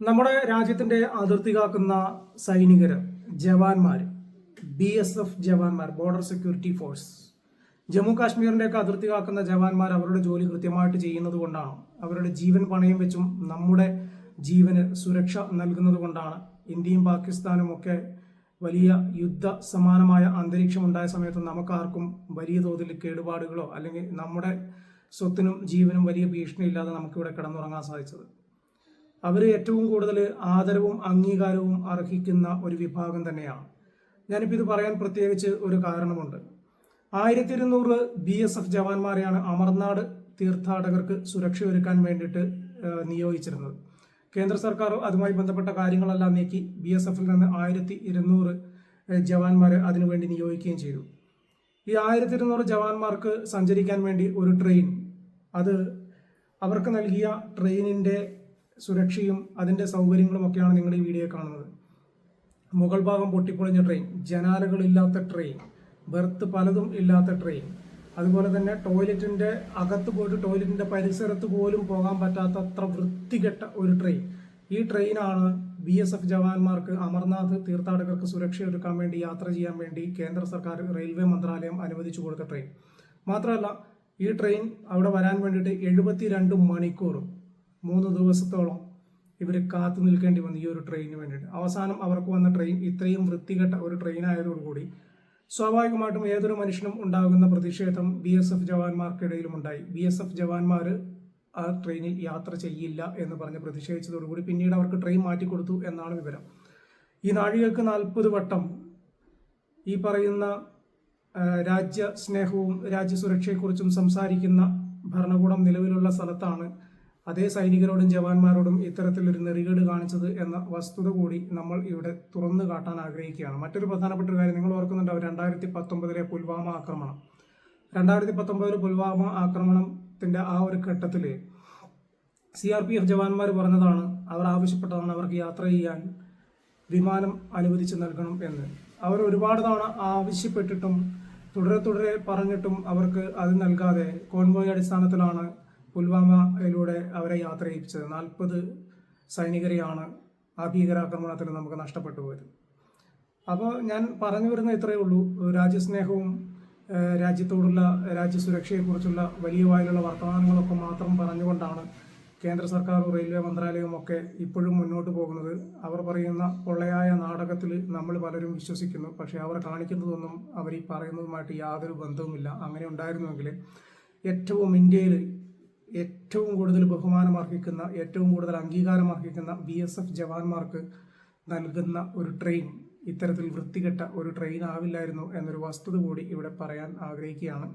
നമ്മുടെ രാജ്യത്തിന്റെ അതിർത്തി കാക്കുന്ന സൈനികർ ജവാന്മാർ ബി എസ് എഫ് ജവാന്മാർ ബോർഡർ സെക്യൂരിറ്റി ഫോഴ്സ് ജമ്മു കാശ്മീരിന്റെയൊക്കെ അതിർത്തി കാക്കുന്ന ജവാന്മാർ അവരുടെ ജോലി കൃത്യമായിട്ട് ചെയ്യുന്നത് കൊണ്ടാണ്. അവരുടെ ജീവൻ പണയം വെച്ചും നമ്മുടെ ജീവന് സുരക്ഷ നൽകുന്നത് കൊണ്ടാണ്. ഇന്ത്യയും പാകിസ്ഥാനും ഒക്കെ വലിയ യുദ്ധ സമാനമായ അന്തരീക്ഷം ഉണ്ടായ സമയത്ത് നമുക്കാർക്കും വലിയ തോതിൽ കേടുപാടുകളോ അല്ലെങ്കിൽ നമ്മുടെ സ്വത്തിനും ജീവനും വലിയ ഭീഷണിയില്ലാതെ നമുക്കിവിടെ കിടന്നുറങ്ങാൻ സാധിച്ചത്. അവർ ഏറ്റവും കൂടുതൽ ആദരവും അംഗീകാരവും അർഹിക്കുന്ന ഒരു വിഭാഗം തന്നെയാണ്. ഞാനിപ്പോൾ ഇത് പറയാൻ പ്രത്യേകിച്ച് ഒരു കാരണമുണ്ട്. ആയിരത്തി ഇരുന്നൂറ് ബി എസ് എഫ് ജവാന്മാരെയാണ് അമർനാട് തീർത്ഥാടകർക്ക് സുരക്ഷ ഒരുക്കാൻ വേണ്ടിയിട്ട് നിയോഗിച്ചിരുന്നത്. കേന്ദ്ര സർക്കാർ അതുമായി ബന്ധപ്പെട്ട കാര്യങ്ങളെല്ലാം നീക്കി ബി എസ് എഫിൽ നിന്ന് ആയിരത്തി ഇരുന്നൂറ് ജവാന്മാരെ അതിനുവേണ്ടി നിയോഗിക്കുകയും ചെയ്തു. ഈ ആയിരത്തി ഇരുന്നൂറ് ജവാന്മാർക്ക് സഞ്ചരിക്കാൻ വേണ്ടി ഒരു ട്രെയിൻ അത് അവർക്ക് നൽകിയ ട്രെയിനിന്റെ സുരക്ഷയും അതിന്റെ സൗകര്യങ്ങളും ഒക്കെയാണ് നിങ്ങൾ ഈ വീഡിയോ കാണുന്നത്. മുകൾ ഭാഗം പൊട്ടിപ്പൊളിഞ്ഞ ട്രെയിൻ ജനാലകളില്ലാത്ത ട്രെയിൻ ബെർത്ത് പലതും ഇല്ലാത്ത ട്രെയിൻ അതുപോലെ തന്നെ ടോയ്ലറ്റിന്റെ അകത്ത് പോയിട്ട് ടോയ്ലറ്റിന്റെ പരിസരത്ത് പോലും പോകാൻ പറ്റാത്ത അത്ര വൃത്തികെട്ട ഒരു ട്രെയിൻ ഈ ട്രെയിനാണ് ബി എസ് എഫ് ജവാന്മാർക്ക് അമർനാഥ് തീർത്ഥാടകർക്ക് സുരക്ഷയൊരുക്കാൻ വേണ്ടി യാത്ര ചെയ്യാൻ വേണ്ടി കേന്ദ്ര സർക്കാർ റെയിൽവേ മന്ത്രാലയം അനുവദിച്ചു കൊടുത്ത ട്രെയിൻ മാത്രമല്ല ഈ ട്രെയിൻ അവിടെ വരാൻ വേണ്ടിയിട്ട് എഴുപത്തി മണിക്കൂറും മൂന്ന് ദിവസത്തോളം ഇവർ കാത്തു നിൽക്കേണ്ടി വന്നു ഈ ഒരു ട്രെയിനിന് വേണ്ടിയിട്ട്. അവസാനം അവർക്ക് വന്ന ട്രെയിൻ ഇത്രയും വൃത്തികെട്ട ഒരു ട്രെയിൻ ആയതോടുകൂടി സ്വാഭാവികമായിട്ടും ഏതൊരു മനുഷ്യനും ഉണ്ടാകുന്ന പ്രതിഷേധം ബി എസ് എഫ് ജവാന്മാർക്കിടയിലും ഉണ്ടായി. ബി എസ് എഫ് ജവാന്മാർ ആ ട്രെയിനിൽ യാത്ര ചെയ്യില്ല എന്ന് പറഞ്ഞ് പ്രതിഷേധിച്ചതോടുകൂടി പിന്നീട് അവർക്ക് ട്രെയിൻ മാറ്റിക്കൊടുത്തു എന്നാണ് വിവരം. ഈ നാഴികക്ക് നാൽപ്പത് വട്ടം ഈ പറയുന്ന രാജ്യ രാജ്യസ്നേഹവും രാജ്യസുരക്ഷയെക്കുറിച്ചും സംസാരിക്കുന്ന ഭരണകൂടം നിലവിലുള്ള സ്ഥലത്താണ് അതേ സൈനികരോടും ജവാന്മാരോടും ഇത്തരത്തിലൊരു നെറികേട് കാണിച്ചത് എന്ന വസ്തുത കൂടി നമ്മൾ ഇവിടെ തുറന്നു കാട്ടാൻ ആഗ്രഹിക്കുകയാണ്. മറ്റൊരു പ്രധാനപ്പെട്ട ഒരു കാര്യം നിങ്ങൾ ഓർക്കുന്നുണ്ടാവും രണ്ടായിരത്തി പത്തൊമ്പതിലെ പുൽവാമ ആക്രമണം. രണ്ടായിരത്തി പത്തൊമ്പതിൽ പുൽവാമ ആക്രമണത്തിന്റെ ആ ഒരു ഘട്ടത്തിൽ സി ആർ പി എഫ് ജവാന്മാർ പറഞ്ഞതാണ് അവർ ആവശ്യപ്പെട്ടതാണ് അവർക്ക് യാത്ര ചെയ്യാൻ വിമാനം അനുവദിച്ച് നൽകണം എന്ന്. അവർ ഒരുപാട് തവണ ആവശ്യപ്പെട്ടിട്ടും തുടരെ തുടരെ പറഞ്ഞിട്ടും അവർക്ക് അത് നൽകാതെ കോൺവോയ് അടിസ്ഥാനത്തിലാണ് പുൽവാമയിലൂടെ അവരെ യാത്ര ചെയ്യിപ്പിച്ചത് നാൽപ്പത് സൈനികരെയാണ് ആ ഭീകരാക്രമണത്തിൽ നമുക്ക് നഷ്ടപ്പെട്ടു പോയത് അപ്പോൾ ഞാൻ പറഞ്ഞു വരുന്ന ഇത്രയേ ഉള്ളൂ. രാജ്യസ്നേഹവും രാജ്യത്തോടുള്ള രാജ്യസുരക്ഷയെക്കുറിച്ചുള്ള വലിയ വായിലുള്ള വർത്തമാനങ്ങളൊക്കെ മാത്രം പറഞ്ഞുകൊണ്ടാണ് കേന്ദ്ര സർക്കാരും റെയിൽവേ മന്ത്രാലയവും ഒക്കെ ഇപ്പോഴും മുന്നോട്ട് പോകുന്നത്. അവർ പറയുന്ന പൊള്ളയായ നാടകത്തിൽ നമ്മൾ പലരും വിശ്വസിക്കുന്നു. പക്ഷേ അവർ കാണിക്കുന്നതൊന്നും അവർ ഈ പറയുന്നതുമായിട്ട് യാതൊരു ബന്ധവുമില്ല. അങ്ങനെ ഉണ്ടായിരുന്നുവെങ്കിൽ ഏറ്റവും ഇന്ത്യയിൽ ഏറ്റവും കൂടുതൽ ബഹുമാനം അർഹിക്കുന്ന ഏറ്റവും കൂടുതൽ അംഗീകാരം അർഹിക്കുന്ന ബി എസ് എഫ് ജവാന്മാർക്ക് നൽകുന്ന ഒരു ട്രെയിൻ ഇത്തരത്തിൽ വൃത്തികെട്ട ഒരു ട്രെയിൻ ആവില്ലായിരുന്നു എന്നൊരു വസ്തുത കൂടി ഇവിടെ പറയാൻ ആഗ്രഹിക്കുകയാണ്.